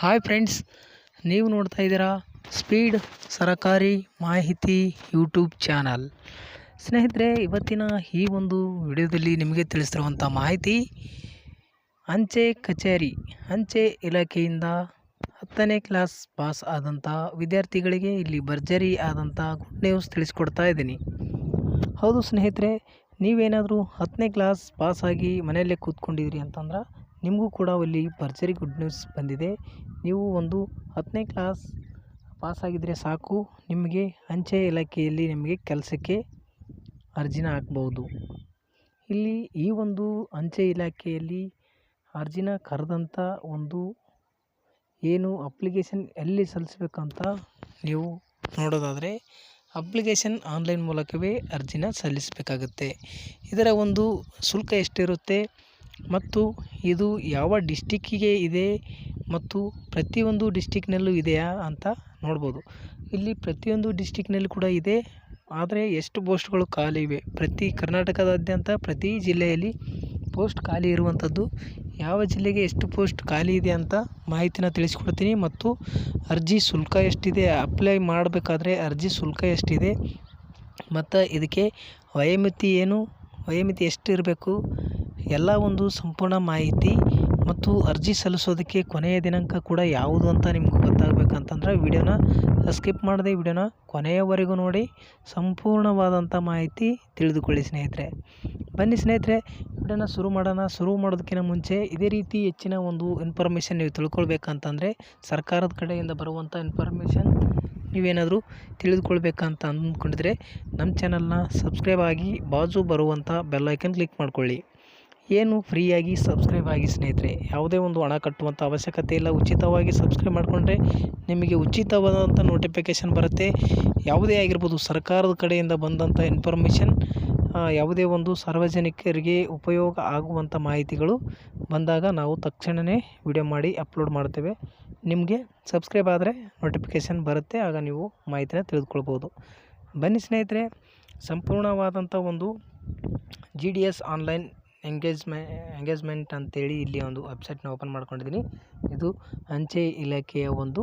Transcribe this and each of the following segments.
Hi friends ನೀವು ನೋಡ್ತಾ ಇದ್ದೀರಾ ಸ್ಪೀಡ್ ಸರಕಾರಿ ಮಾಹಿತಿ ಯೂಟ್ಯೂಬ್ ಚಾನಲ್ ಸ್ನೇಹಿತರೆ, ಇವತ್ತಿನ ಈ ಒಂದು ವಿಡಿಯೋದಲ್ಲಿ ನಿಮಗೆ ತಿಳಿಸಿರುವಂಥ ಮಾಹಿತಿ, ಅಂಚೆ ಕಚೇರಿ, ಅಂಚೆ ಇಲಾಖೆಯಿಂದ ಹತ್ತನೇ ಕ್ಲಾಸ್ ಪಾಸ್ ಆದಂಥ ವಿದ್ಯಾರ್ಥಿಗಳಿಗೆ ಇಲ್ಲಿ ಭರ್ಜರಿ ಆದಂಥ ಗುಡ್ ನ್ಯೂಸ್ ತಿಳಿಸ್ಕೊಡ್ತಾ ಇದ್ದೀನಿ. ಹೌದು ಸ್ನೇಹಿತರೆ, ನೀವೇನಾದರೂ ಹತ್ತನೇ ಕ್ಲಾಸ್ ಪಾಸಾಗಿ ಮನೆಯಲ್ಲೇ ಕೂತ್ಕೊಂಡಿದ್ದೀರಿ ಅಂತಂದ್ರೆ ನಿಮಗೂ ಕೂಡ ಅಲ್ಲಿ ಭರ್ಜರಿ ಗುಡ್ ನ್ಯೂಸ್ ಬಂದಿದೆ. ನೀವು ಒಂದು ಹತ್ತನೇ ಕ್ಲಾಸ್ ಪಾಸಾಗಿದ್ದರೆ ಸಾಕು. ನಿಮಗೆ ಅಂಚೆ ಇಲಾಖೆಯಲ್ಲಿ ನಿಮಗೆ ಕೆಲಸಕ್ಕೆ ಅರ್ಜಿನ ಹಾಕ್ಬೋದು. ಇಲ್ಲಿ ಈ ಒಂದು ಅಂಚೆ ಇಲಾಖೆಯಲ್ಲಿ ಅರ್ಜಿನ ಕರೆದಂಥ ಒಂದು ಏನು ಅಪ್ಲಿಕೇಶನ್ ಎಲ್ಲಿ ಸಲ್ಲಿಸ್ಬೇಕಂತ ನೀವು ನೋಡೋದಾದರೆ ಅಪ್ಲಿಕೇಶನ್ ಆನ್ಲೈನ್ ಮೂಲಕವೇ ಅರ್ಜಿನ ಸಲ್ಲಿಸಬೇಕಾಗುತ್ತೆ. ಇದರ ಒಂದು ಶುಲ್ಕ ಎಷ್ಟಿರುತ್ತೆ? ಮತ್ತು ಇದು ಯಾವ ಡಿಸ್ಟಿಕ್ಕಿಗೆ ಇದೆ ಮತ್ತು ಪ್ರತಿಯೊಂದು ಡಿಸ್ಟಿಕ್ನಲ್ಲೂ ಇದೆಯಾ ಅಂತ ನೋಡ್ಬೋದು. ಇಲ್ಲಿ ಪ್ರತಿಯೊಂದು ಡಿಸ್ಟಿಕ್ನಲ್ಲಿ ಕೂಡ ಇದೆ, ಆದರೆ ಎಷ್ಟು ಪೋಸ್ಟ್ಗಳು ಖಾಲಿ ಇವೆ? ಪ್ರತಿ ಕರ್ನಾಟಕದಾದ್ಯಂತ ಪ್ರತಿ ಜಿಲ್ಲೆಯಲ್ಲಿ ಪೋಸ್ಟ್ ಖಾಲಿ ಇರುವಂಥದ್ದು ಯಾವ ಜಿಲ್ಲೆಗೆ ಎಷ್ಟು ಪೋಸ್ಟ್ ಖಾಲಿ ಇದೆ ಅಂತ ಮಾಹಿತಿನ ತಿಳಿಸ್ಕೊಡ್ತೀನಿ. ಮತ್ತು ಅರ್ಜಿ ಶುಲ್ಕ ಎಷ್ಟಿದೆ? ಅಪ್ಲೈ ಮಾಡಬೇಕಾದ್ರೆ ಅರ್ಜಿ ಶುಲ್ಕ ಎಷ್ಟಿದೆ? ಮತ್ತು ಇದಕ್ಕೆ ವಯೋಮಿತಿ ಏನು? ವಯೋಮಿತಿ ಎಷ್ಟು ಇರಬೇಕು? ಎಲ್ಲ ಒಂದು ಸಂಪೂರ್ಣ ಮಾಹಿತಿ ಮತ್ತು ಅರ್ಜಿ ಸಲ್ಲಿಸೋದಕ್ಕೆ ಕೊನೆಯ ದಿನಾಂಕ ಕೂಡ ಯಾವುದು ಅಂತ ನಿಮ್ಗೆ ಗೊತ್ತಾಗಬೇಕಂತಂದ್ರೆ ವಿಡಿಯೋನ ಸ್ಕಿಪ್ ಮಾಡದೆ ವಿಡಿಯೋನ ಕೊನೆಯವರೆಗೂ ನೋಡಿ, ಸಂಪೂರ್ಣವಾದಂಥ ಮಾಹಿತಿ ತಿಳಿದುಕೊಳ್ಳಿ ಸ್ನೇಹಿತರೆ. ಬನ್ನಿ ಸ್ನೇಹಿತರೆ, ವಿಡಿಯೋನ ಶುರು ಮಾಡೋಣ. ಶುರು ಮಾಡೋದಕ್ಕಿಂತ ಮುಂಚೆ ಇದೇ ರೀತಿ ಹೆಚ್ಚಿನ ಒಂದು ಇನ್ಫಾರ್ಮೇಷನ್ ನೀವು ತಿಳ್ಕೊಳ್ಬೇಕಂತಂದರೆ ಸರ್ಕಾರದ ಕಡೆಯಿಂದ ಬರುವಂಥ ಇನ್ಫಾರ್ಮೇಷನ್ ನೀವೇನಾದರೂ ತಿಳಿದುಕೊಳ್ಬೇಕಂತ ಅಂದ್ಕೊಂಡಿದ್ರೆ ನಮ್ಮ ಚಾನಲ್ನ ಸಬ್ಸ್ಕ್ರೈಬ್ ಆಗಿ ಬಾಜು ಬರುವಂಥ ಬೆಲ್ಲೈಕನ್ ಕ್ಲಿಕ್ ಮಾಡ್ಕೊಳ್ಳಿ. ಏನು ಫ್ರೀಯಾಗಿ ಸಬ್ಸ್ಕ್ರೈಬ್ ಆಗಿ ಸ್ನೇಹಿತರೆ, ಯಾವುದೇ ಒಂದು ಹಣ ಕಟ್ಟುವಂಥ ಅವಶ್ಯಕತೆ ಇಲ್ಲ. ಉಚಿತವಾಗಿ ಸಬ್ಸ್ಕ್ರೈಬ್ ಮಾಡಿಕೊಂಡ್ರೆ ನಿಮಗೆ ಉಚಿತವಾದಂಥ ನೋಟಿಫಿಕೇಷನ್ ಬರುತ್ತೆ. ಯಾವುದೇ ಆಗಿರ್ಬೋದು, ಸರ್ಕಾರದ ಕಡೆಯಿಂದ ಬಂದಂಥ ಇನ್ಫಾರ್ಮೇಷನ್ ಯಾವುದೇ ಒಂದು ಸಾರ್ವಜನಿಕರಿಗೆ ಉಪಯೋಗ ಆಗುವಂಥ ಮಾಹಿತಿಗಳು ಬಂದಾಗ ನಾವು ತಕ್ಷಣವೇ ವಿಡಿಯೋ ಮಾಡಿ ಅಪ್ಲೋಡ್ ಮಾಡ್ತೇವೆ. ನಿಮಗೆ ಸಬ್ಸ್ಕ್ರೈಬ್ ಆದರೆ ನೋಟಿಫಿಕೇಷನ್ ಬರುತ್ತೆ, ಆಗ ನೀವು ಮಾಹಿತಿನ ತಿಳಿದುಕೊಳ್ಬೋದು. ಬನ್ನಿ ಸ್ನೇಹಿತರೆ, ಸಂಪೂರ್ಣವಾದಂಥ ಒಂದು G D S online engagement, engagement ಅಂತೇಳಿ ಇಲ್ಲಿ ಒಂದು ವೆಬ್ಸೈಟ್ನ ಓಪನ್ ಮಾಡ್ಕೊಂಡಿದ್ದೀನಿ. ಇದು ಅಂಚೆ ಇಲಾಖೆಯ ಒಂದು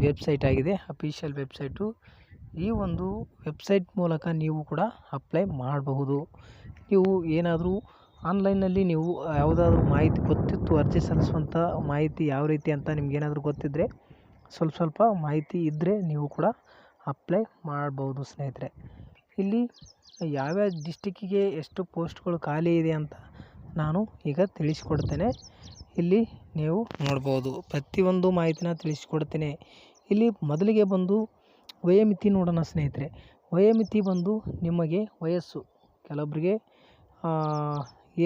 ವೆಬ್ಸೈಟ್ ಆಗಿದೆ, ಅಫಿಷಿಯಲ್ ವೆಬ್ಸೈಟು. ಈ ಒಂದು ವೆಬ್ಸೈಟ್ ಮೂಲಕ ನೀವು ಕೂಡ ಅಪ್ಲೈ ಮಾಡಬಹುದು. ನೀವು ಏನಾದರೂ ಆನ್ಲೈನಲ್ಲಿ ನೀವು ಯಾವುದಾದ್ರೂ ಮಾಹಿತಿ ಗೊತ್ತಿತ್ತು, ಅರ್ಜಿ ಸಲ್ಲಿಸುವಂಥ ಮಾಹಿತಿ ಯಾವ ರೀತಿ ಅಂತ ನಿಮ್ಗೇನಾದರೂ ಗೊತ್ತಿದ್ದರೆ ಸ್ವಲ್ಪ ಸ್ವಲ್ಪ ಮಾಹಿತಿ ಇದ್ದರೆ ನೀವು ಕೂಡ ಅಪ್ಲೈ ಮಾಡ್ಬೋದು ಸ್ನೇಹಿತರೆ. ಇಲ್ಲಿ ಯಾವ್ಯಾವ ಡಿಸ್ಟಿಕ್ಕಿಗೆ ಎಷ್ಟು ಪೋಸ್ಟ್ಗಳು ಖಾಲಿ ಇದೆ ಅಂತ ನಾನು ಈಗ ತಿಳಿಸ್ಕೊಡ್ತೇನೆ. ಇಲ್ಲಿ ನೀವು ನೋಡ್ಬೋದು, ಪ್ರತಿಯೊಂದು ಮಾಹಿತಿನ ತಿಳಿಸ್ಕೊಡ್ತೇನೆ. ಇಲ್ಲಿ ಮೊದಲಿಗೆ ಬಂದು ವಯೋಮಿತಿ ನೋಡೋಣ ಸ್ನೇಹಿತರೆ. ವಯೋಮಿತಿ ಬಂದು ನಿಮಗೆ ವಯಸ್ಸು. ಕೆಲವೊಬ್ಬರಿಗೆ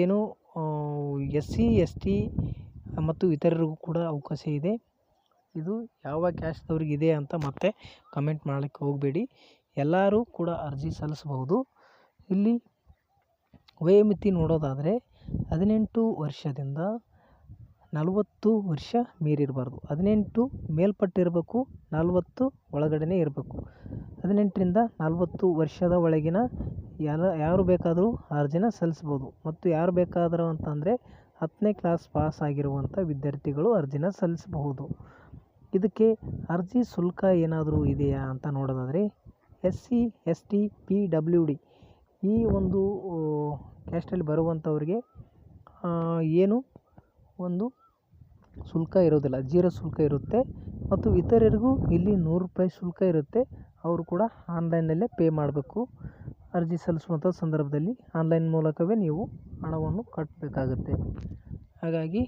ಏನು ಎಸ್ ಸಿ ಎಸ್ ಟಿ ಮತ್ತು ಇತರರಿಗೂ ಕೂಡ ಅವಕಾಶ ಇದೆ. ಇದು ಯಾವ ಕ್ಯಾಸ್ಟ್ದವ್ರಿಗೆ ಇದೆ ಅಂತ ಮತ್ತೆ ಕಮೆಂಟ್ ಮಾಡಲಿಕ್ಕೆ ಹೋಗಬೇಡಿ. ಎಲ್ಲರೂ ಕೂಡ ಅರ್ಜಿ ಸಲ್ಲಿಸಬಹುದು. ಇಲ್ಲಿ ವಯೋಮಿತಿ ನೋಡೋದಾದರೆ ಹದಿನೆಂಟು ವರ್ಷದಿಂದ ನಲವತ್ತು ವರ್ಷ ಮೀರಿರಬಾರ್ದು. ಹದಿನೆಂಟು ಮೇಲ್ಪಟ್ಟಿರಬೇಕು, ನಲವತ್ತು ಒಳಗಡೆನೇ ಇರಬೇಕು. ಹದಿನೆಂಟರಿಂದ ನಲವತ್ತು ವರ್ಷದ ಒಳಗಿನ ಯಾರ, ಯಾರು ಬೇಕಾದರೂ ಅರ್ಜಿನ ಸಲ್ಲಿಸ್ಬೋದು ಮತ್ತು ಯಾರು ಬೇಕಾದರೂ ಅಂತಂದರೆ ಹತ್ತನೇ ಕ್ಲಾಸ್ ಪಾಸ್ ಆಗಿರುವಂಥ ವಿದ್ಯಾರ್ಥಿಗಳು ಅರ್ಜಿನ ಸಲ್ಲಿಸಬಹುದು. ಇದಕ್ಕೆ ಅರ್ಜಿ ಶುಲ್ಕ ಏನಾದರೂ ಇದೆಯಾ ಅಂತ ನೋಡೋದಾದರೆ S C, S T, P, W D ಈ ಒಂದು ಕ್ಯಾಸ್ಟಲ್ಲಿ ಬರುವಂಥವ್ರಿಗೆ ಏನು ಒಂದು ಶುಲ್ಕ ಇರೋದಿಲ್ಲ ಜೀರೋ ಶುಲ್ಕ ಇರುತ್ತೆ. ಮತ್ತು ಇತರರಿಗೂ ಇಲ್ಲಿ ನೂರು ರೂಪಾಯಿ ಶುಲ್ಕ ಇರುತ್ತೆ. ಅವರು ಕೂಡ ಆನ್ಲೈನಲ್ಲೇ ಪೇ ಮಾಡಬೇಕು. ಅರ್ಜಿ ಸಲ್ಲಿಸುವಂಥ ಸಂದರ್ಭದಲ್ಲಿ ಆನ್ಲೈನ್ ಮೂಲಕವೇ ನೀವು ಹಣವನ್ನು ಕಟ್ಟಬೇಕಾಗುತ್ತೆ ಹಾಗಾಗಿ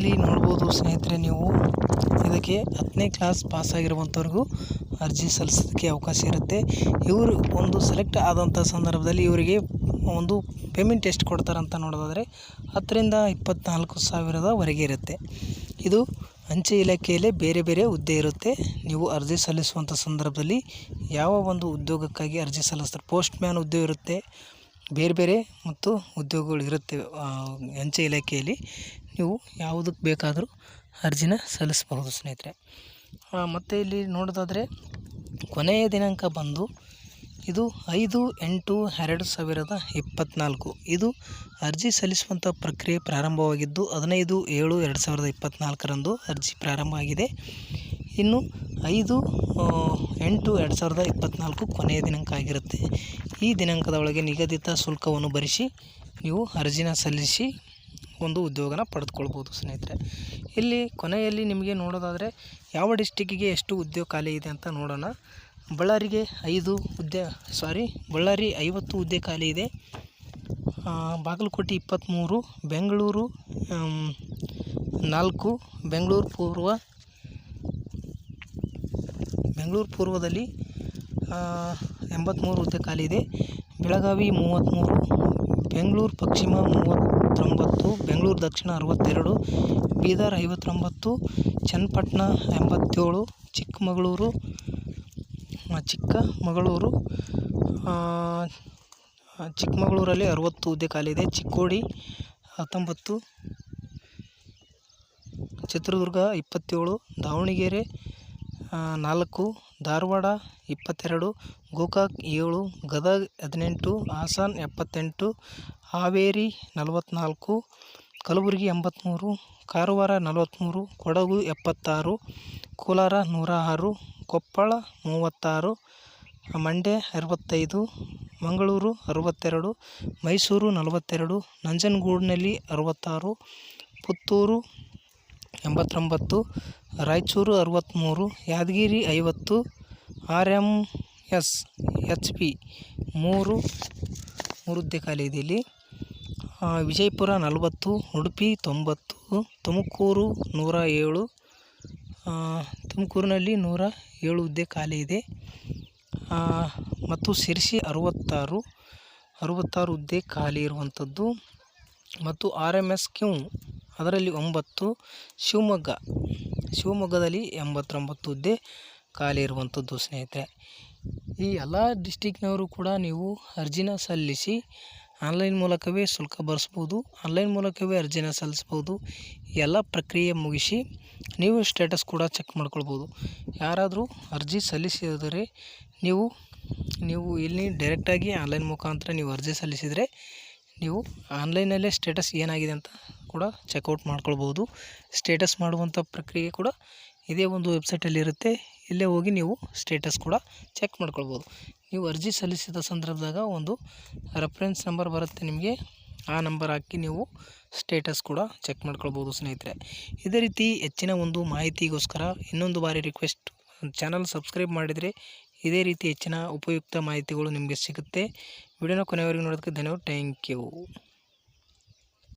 ಇಲ್ಲಿ ನೋಡ್ಬೋದು ಸ್ನೇಹಿತರೆ ನೀವು. ಇದಕ್ಕೆ ಹತ್ತನೇ ಕ್ಲಾಸ್ ಪಾಸ್ ಆಗಿರುವಂಥವ್ರಿಗೂ ಅರ್ಜಿ ಸಲ್ಲಿಸೋದಕ್ಕೆ ಅವಕಾಶ ಇರುತ್ತೆ. ಇವರು ಒಂದು ಸೆಲೆಕ್ಟ್ ಆದಂಥ ಸಂದರ್ಭದಲ್ಲಿ ಇವರಿಗೆ ಒಂದು ಪೇಮೆಂಟ್ ಎಷ್ಟು ಕೊಡ್ತಾರಂತ ನೋಡೋದಾದರೆ ಹತ್ತರಿಂದ ಇಪ್ಪತ್ನಾಲ್ಕು ಸಾವಿರದವರೆಗೆ ಇರುತ್ತೆ. ಇದು ಅಂಚೆ ಇಲಾಖೆಯಲ್ಲೇ ಬೇರೆ ಬೇರೆ ಹುದ್ದೆ ಇರುತ್ತೆ. ನೀವು ಅರ್ಜಿ ಸಲ್ಲಿಸುವಂಥ ಸಂದರ್ಭದಲ್ಲಿ ಯಾವ ಒಂದು ಉದ್ಯೋಗಕ್ಕಾಗಿ ಅರ್ಜಿ ಸಲ್ಲಿಸ್ತಾರೆ ಪೋಸ್ಟ್ ಮ್ಯಾನ್ ಉದ್ಯೋಗ ಇರುತ್ತೆ, ಬೇರೆ ಬೇರೆ ಮತ್ತು ಉದ್ಯೋಗಗಳು ಇರುತ್ತೆ ಅಂಚೆ ಇಲಾಖೆಯಲ್ಲಿ. ನೀವು ಯಾವುದಕ್ಕೆ ಬೇಕಾದರೂ ಅರ್ಜಿನ ಸಲ್ಲಿಸಬಹುದು ಸ್ನೇಹಿತರೆ. ಮತ್ತು ಇಲ್ಲಿ ನೋಡೋದಾದರೆ ಕೊನೆಯ ದಿನಾಂಕ ಬಂದು ಇದು ಐದು ಎಂಟು ಎರಡು ಸಾವಿರದ ಇಪ್ಪತ್ತ್ನಾಲ್ಕು ಇದು ಅರ್ಜಿ ಸಲ್ಲಿಸುವಂಥ ಪ್ರಕ್ರಿಯೆ ಪ್ರಾರಂಭವಾಗಿದ್ದು ಹದಿನೈದು ಏಳು ಎರಡು ಸಾವಿರದ ಇಪ್ಪತ್ತ್ನಾಲ್ಕರಂದು ಅರ್ಜಿ ಪ್ರಾರಂಭ ಆಗಿದೆ. ಇನ್ನು ಐದು ಎಂಟು ಎರಡು ಸಾವಿರದ ಇಪ್ಪತ್ತ್ನಾಲ್ಕು ಕೊನೆಯ ದಿನಾಂಕ ಆಗಿರುತ್ತೆ. ಈ ದಿನಾಂಕದ ಒಳಗೆ ನಿಗದಿತ ಶುಲ್ಕವನ್ನು ಭರಿಸಿ ನೀವು ಅರ್ಜಿನ ಸಲ್ಲಿಸಿ ಒಂದು ಉದ್ಯೋಗನ ಪಡೆದುಕೊಳ್ಬೋದು ಸ್ನೇಹಿತರೆ. ಇಲ್ಲಿ ಕೊನೆಯಲ್ಲಿ ನಿಮಗೆ ನೋಡೋದಾದರೆ ಯಾವ ಡಿಸ್ಟಿಕ್ಕಿಗೆ ಎಷ್ಟು ಉದ್ಯೋಗ ಖಾಲಿ ಇದೆ ಅಂತ ನೋಡೋಣ. ಬಳ್ಳಾರಿಗೆ ಐದು ಹುದ್ದೆ ಸಾರಿ ಬಳ್ಳಾರಿ ಐವತ್ತು ಹುದ್ದೆ ಖಾಲಿ ಇದೆ. ಬಾಗಲಕೋಟೆ ಇಪ್ಪತ್ತ್ಮೂರು ಬೆಂಗಳೂರು ನಾಲ್ಕು, ಬೆಂಗಳೂರು ಪೂರ್ವ, ಬೆಂಗಳೂರು ಪೂರ್ವದಲ್ಲಿ ಎಂಬತ್ತ್ಮೂರು ಹುದ್ದೆ ಖಾಲಿ ಇದೆ. ಬೆಳಗಾವಿ ಮೂವತ್ತ್ಮೂರು ಬೆಂಗಳೂರು ಪಶ್ಚಿಮ ಮೂವತ್ತೊಂಬತ್ತು ಬೆಂಗಳೂರು ದಕ್ಷಿಣ ಅರವತ್ತೆರಡು, ಬೀದರ್ ಐವತ್ತೊಂಬತ್ತು, ಚನ್ನಪಟ್ಟಣ ಎಂಬತ್ತೇಳು, ಚಿಕ್ಕಮಗಳೂರು ಚಿಕ್ಕಮಗಳೂರು ಚಿಕ್ಕಮಗಳೂರಲ್ಲಿ ಅರವತ್ತು ಹುದ್ದೆ ಖಾಲಿ ಇದೆ ಚಿಕ್ಕೋಡಿ ಹತ್ತೊಂಬತ್ತು, ಚಿತ್ರದುರ್ಗ ಇಪ್ಪತ್ತೇಳು, ದಾವಣಗೆರೆ ನಾಲ್ಕು, ಧಾರವಾಡ ಇಪ್ಪತ್ತೆರಡು, ಗೋಕಾಕ್ ಏಳು, ಗದಗ ಹದಿನೆಂಟು, ಹಾಸನ ಎಪ್ಪತ್ತೆಂಟು, ಹಾವೇರಿ ನಲವತ್ತ್ನಾಲ್ಕು ಕಲಬುರಗಿ ಎಂಬತ್ತ್ಮೂರು ಕಾರವಾರ ನಲವತ್ತ್ಮೂರು ಕೊಡಗು ಎಪ್ಪತ್ತಾರು, ಕೋಲಾರ ನೂರ ಆರು ಕೊಪ್ಪಳ ಮೂವತ್ತಾರು, ಮಂಡ್ಯ ಅರವತ್ತೈದು, ಮಂಗಳೂರು ಅರವತ್ತೆರಡು, ಮೈಸೂರು ನಲವತ್ತೆರಡು, ನಂಜನಗೂಡಿನಲ್ಲಿ ಅರವತ್ತಾರು, ಪುತ್ತೂರು ಎಂಬತ್ತೊಂಬತ್ತು, ರಾಯಚೂರು ಅರವತ್ತ್ಮೂರು, ಯಾದಗಿರಿ ಐವತ್ತು, R M S H P ಮೂರು ಮೂರು ಹುದ್ದೆ ಖಾಲಿ ಇದೆ ಇಲ್ಲಿ. ವಿಜಯಪುರ ನಲವತ್ತು, ಉಡುಪಿ ತೊಂಬತ್ತು, ತುಮಕೂರು ನೂರ ಏಳು ತುಮಕೂರಿನಲ್ಲಿ ನೂರ ಏಳು ಹುದ್ದೆ ಖಾಲಿ ಇದೆ. ಮತ್ತು ಶಿರ್ಸಿ ಅರವತ್ತಾರು ಅರವತ್ತಾರು ಹುದ್ದೆ ಖಾಲಿ ಇರುವಂಥದ್ದು. ಮತ್ತು ಆರ್ ಎಂ ಎಸ್ ಕ್ಯೂ, ಅದರಲ್ಲಿ ಒಂಬತ್ತು, ಶಿವಮೊಗ್ಗ, ಶಿವಮೊಗ್ಗದಲ್ಲಿ ಎಂಬತ್ತೊಂಬತ್ತು ಹುದ್ದೆ ಖಾಲಿ ಇರುವಂಥದ್ದು ಸ್ನೇಹಿತರೆ. ಈ ಎಲ್ಲ ಡಿಸ್ಟಿಕ್ನವರು ಕೂಡ ನೀವು ಅರ್ಜಿನ ಸಲ್ಲಿಸಿ ಆನ್ಲೈನ್ ಮೂಲಕವೇ ಶುಲ್ಕ ಭರಿಸ್ಬೋದು, ಆನ್ಲೈನ್ ಮೂಲಕವೇ ಅರ್ಜಿನ ಸಲ್ಲಿಸ್ಬೋದು. ಎಲ್ಲ ಪ್ರಕ್ರಿಯೆ ಮುಗಿಸಿ ನೀವು ಸ್ಟೇಟಸ್ ಕೂಡ ಚೆಕ್ ಮಾಡ್ಕೊಳ್ಬೋದು. ಯಾರಾದರೂ ಅರ್ಜಿ ಸಲ್ಲಿಸಿದರೆ ನೀವು ನೀವು ಇಲ್ಲಿ ಡೈರೆಕ್ಟಾಗಿ ಆನ್ಲೈನ್ ಮುಖಾಂತರ ನೀವು ಅರ್ಜಿ ಸಲ್ಲಿಸಿದರೆ ನೀವು ಆನ್ಲೈನಲ್ಲೇ ಸ್ಟೇಟಸ್ ಏನಾಗಿದೆ ಅಂತ ಕೂಡ ಚೆಕ್ಔಟ್ ಮಾಡ್ಕೊಳ್ಬೋದು. ಸ್ಟೇಟಸ್ ಮಾಡುವಂಥ ಪ್ರಕ್ರಿಯೆ ಕೂಡ ಇದೇ ಒಂದು ವೆಬ್ಸೈಟಲ್ಲಿ ಇರುತ್ತೆ ಇಲ್ಲೇ ಹೋಗಿ ನೀವು ಸ್ಟೇಟಸ್ ಕೂಡ ಚೆಕ್ ಮಾಡ್ಕೊಳ್ಬೋದು. ನೀವು ಅರ್ಜಿ ಸಲ್ಲಿಸಿದ ಸಂದರ್ಭದಾಗ ಒಂದು ರೆಫರೆನ್ಸ್ ನಂಬರ್ ಬರುತ್ತೆ ನಿಮಗೆ, ಆ ನಂಬರ್ ಹಾಕಿ ನೀವು ಸ್ಟೇಟಸ್ ಕೂಡ ಚೆಕ್ ಮಾಡ್ಕೊಳ್ಬೋದು ಸ್ನೇಹಿತರೆ. ಇದೇ ರೀತಿ ಹೆಚ್ಚಿನ ಒಂದು ಮಾಹಿತಿಗೋಸ್ಕರ ಇನ್ನೊಂದು ಬಾರಿ ರಿಕ್ವೆಸ್ಟ್ ಚಾನಲ್ ಸಬ್ಸ್ಕ್ರೈಬ್ ಮಾಡಿದರೆ ಇದೇ ರೀತಿ ಹೆಚ್ಚಿನ ಉಪಯುಕ್ತ ಮಾಹಿತಿಗಳು ನಿಮಗೆ ಸಿಗುತ್ತೆ. ವಿಡಿಯೋನ ಕೊನೆಯವರೆಗೆ ನೋಡೋದಕ್ಕೆ ಧನ್ಯವಾದ. Thank you